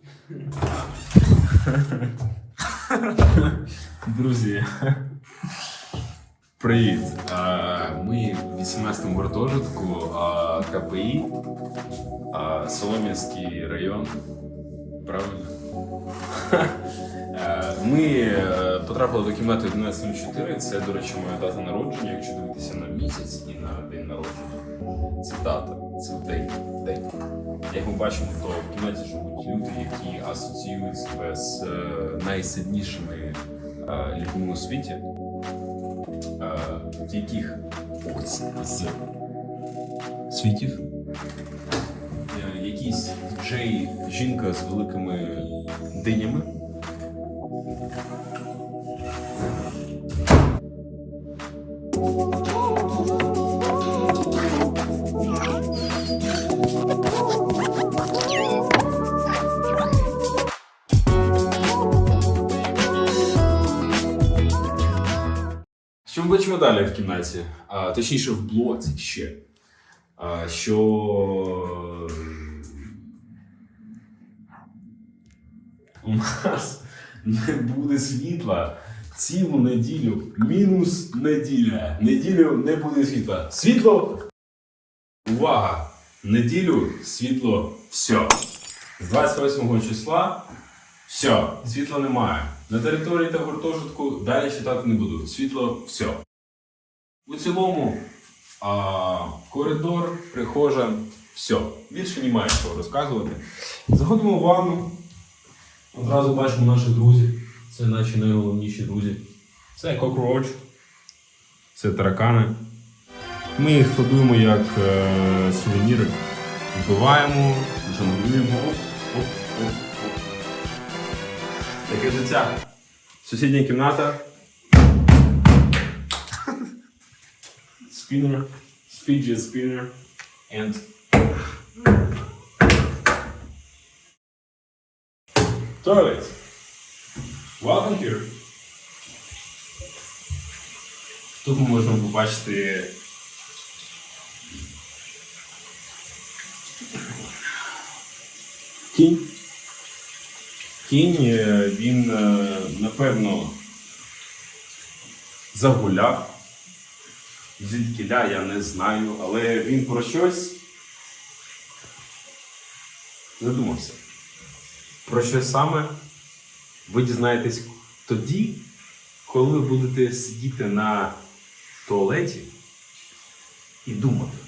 Друзі, привіт. Ми в 18-му гуртожитку КПІ, Солом'янський район. Правильно? Е, Ми е, потрапили до кімнати 1104. Це, до речі, моя дата народження, якщо дивитися на місяць і на день народження. Це дата, це день. день. Як ми бачимо, то в кімнаті живуть люди, які асоціюють себе з е, найсильнішими людьми у світі, яких з світів. Якийсь Джей жінка з великими динями. Що ми бачимо далі в кімнаті? А, точніше, в блоці ще. А, що у нас не буде світла цілу неділю. Мінус неділя. Неділю не буде світла. Світло. Увага! Неділю світло все. З 28 числа все, світла немає. На території та гуртожитку далі читати не буду. Світло все. У цілому а, коридор, прихожа, все. Більше немає що розказувати. Заходимо в ванну. Одразу бачимо наших друзів. Це наші найголовніші друзі. Це кокроч. Це таракани. Ми їх кладуємо як е, сувеніри. Вбиваємо, жонглюємо. Таке життя. Сусідня кімната. Спінер. Fidget spinner. And toilet. Welcome here. Тут ми можемо побачити кінь. Кінь, е, він, е, напевно, загуляв. Звідкіля я не знаю, але він про щось задумався. Про що саме ви дізнаєтесь тоді, коли ви будете сидіти на туалеті і думати.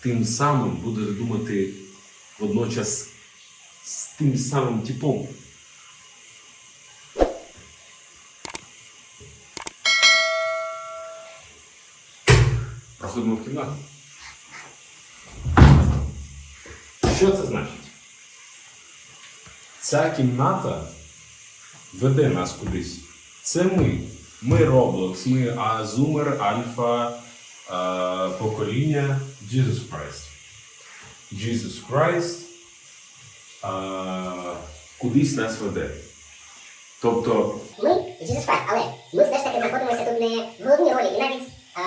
Тим самим будете думати водночас з тим самим типом. Проходимо в кімнату. Що це значить? Ця кімната веде нас кудись. Це ми. Ми Roblox, ми Азумер, Альфа, покоління Jesus Christ. Jesus Christ е, кудись нас веде. Тобто, Ми Jesus Christ, але ми все ж таки знаходимося тут не в головній ролі і навіть а,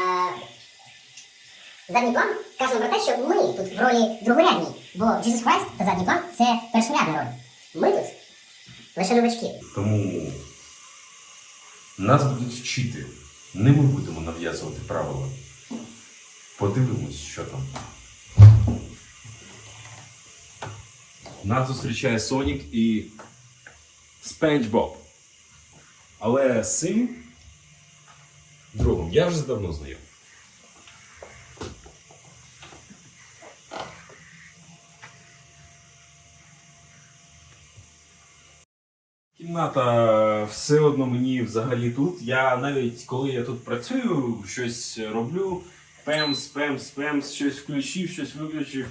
задній план каже про те, що ми тут в ролі другорядній, бо Jesus Christ та задній план це першорядна роль. Лише новачки. тому нас будуть вчити. Не ми будемо нав'язувати правила. Подивимось, що там. Нас зустрічає Сонік і Спенч Боб. Але з цим другом я вже давно знайом. Кімната все одно мені взагалі тут. Я навіть коли я тут працюю, щось роблю, пемс, пемс, пемс, щось включив, щось виключив.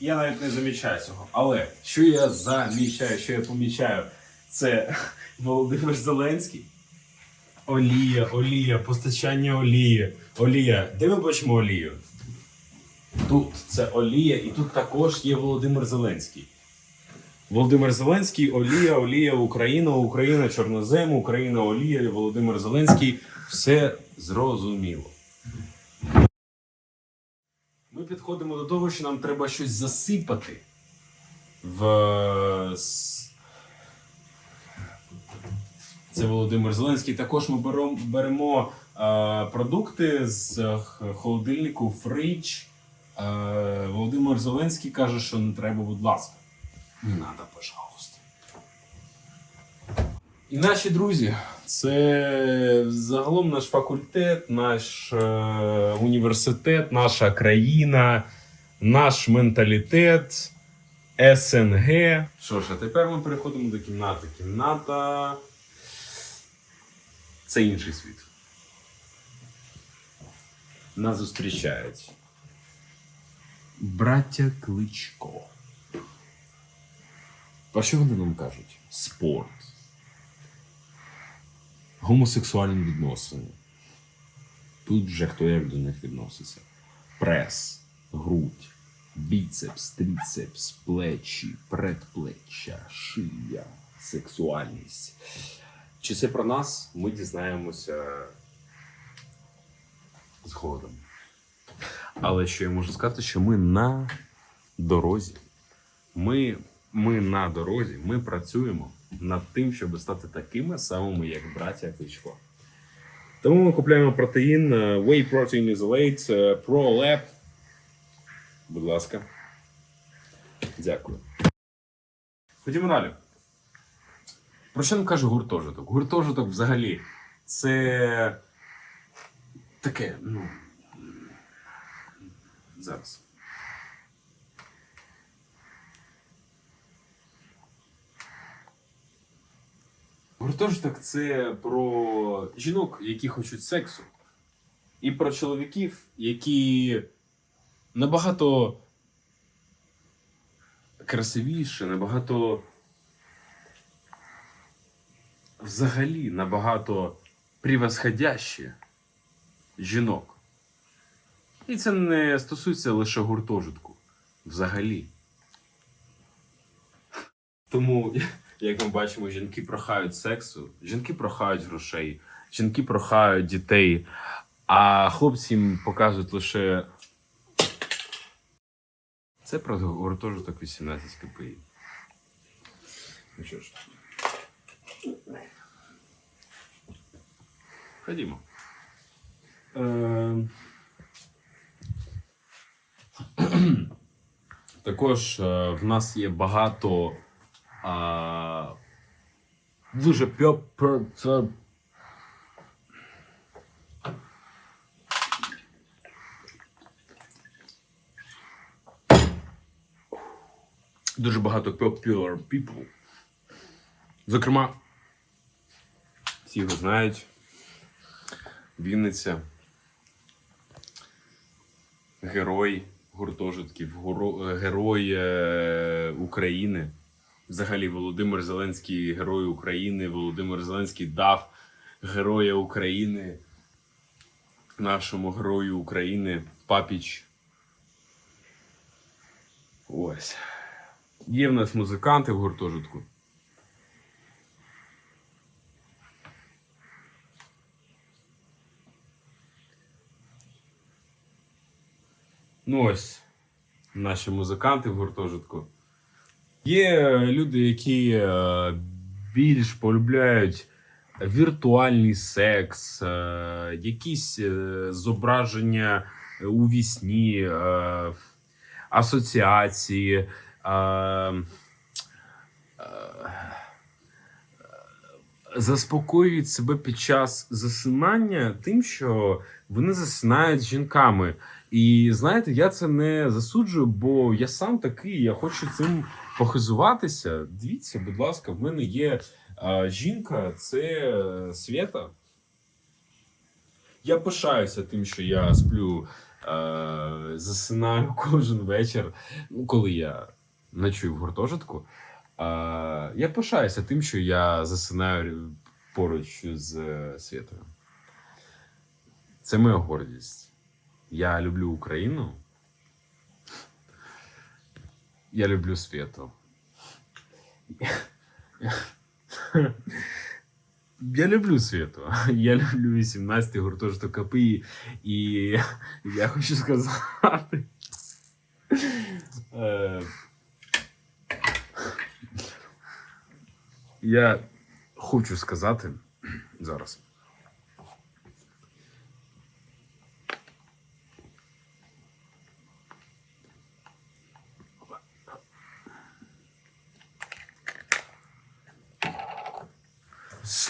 Я навіть не замічаю цього. Але що я замічаю, що я помічаю, це Володимир Зеленський. Олія, олія, постачання олії. Олія. Де ми бачимо олію? Тут це олія, і тут також є Володимир Зеленський. Володимир Зеленський, Олія, Олія, Україна, Україна, Чорнозем, Україна, Олія, Володимир Зеленський. Все зрозуміло. Ми підходимо до того, що нам треба щось засипати. в це Володимир Зеленський. Також ми беремо, беремо е, продукти з е, холодильнику фрич. Е, Володимир Зеленський каже, що не треба, будь ласка. Не треба, пожалуйста. І наші друзі, це загалом наш факультет, наш е, університет, наша країна, наш менталітет, СНГ. Що ж, а тепер ми переходимо до кімнати. Кімната. Це інший світ. Нас зустрічають. Браття Кличко. Про що вони нам кажуть? Спорт. Гомосексуальні відносини. Тут вже хто як до них відноситься. Прес, грудь, біцепс, тріцепс, плечі, предплеччя, шия, сексуальність. Чи це про нас? Ми дізнаємося згодом. Але що я можу сказати, що ми на дорозі. Ми, ми на дорозі, ми працюємо над тим, щоб стати такими самими, як браття Кличко. Тому ми купуємо протеїн е, Whey Protein Isolate е, Pro Lab. Будь ласка. Дякую. Ходімо далі. Про що нам каже гуртожиток? Гуртожиток взагалі це таке, ну. Зараз. Гуртожиток це про жінок, які хочуть сексу, і про чоловіків, які набагато красивіше, набагато взагалі набагато превосходяще жінок. І це не стосується лише гуртожитку. Взагалі. Тому, як ми бачимо, жінки прохають сексу, жінки прохають грошей, жінки прохають дітей, а хлопці їм показують лише. Це про гуртожиток 18 КПІ. Ну що ж. Ходімо. Е... Також е, в нас є багато а, дуже це- Дуже багато popular people. Зокрема, всі його знають. Вінниця. Герой гуртожитків, герой е, України. Взагалі, Володимир Зеленський герой України. Володимир Зеленський дав Героя України нашому герою України Папіч. Ось. Є в нас музиканти в гуртожитку. Ну ось наші музиканти в гуртожитку. Є люди, які е, більш полюбляють віртуальний секс, е, якісь е, зображення у вісні, е, асоціації. Е, е, заспокоюють себе під час засинання тим, що вони засинають з жінками. І знаєте, я це не засуджую, бо я сам такий, я хочу цим похизуватися. Дивіться, будь ласка, в мене є а, жінка, це е, Свята. Я пишаюся тим, що я сплю, е, засинаю кожен вечір, ну, коли я ночую в гуртожитку. Е, я пишаюся тим, що я засинаю поруч з е, Святою. Це моя гордість. Я люблю Україну. Я люблю Свету. Я люблю Свету. Я люблю 18-й гуртожиток КПІ. І я хочу сказати. Э, я хочу сказати зараз.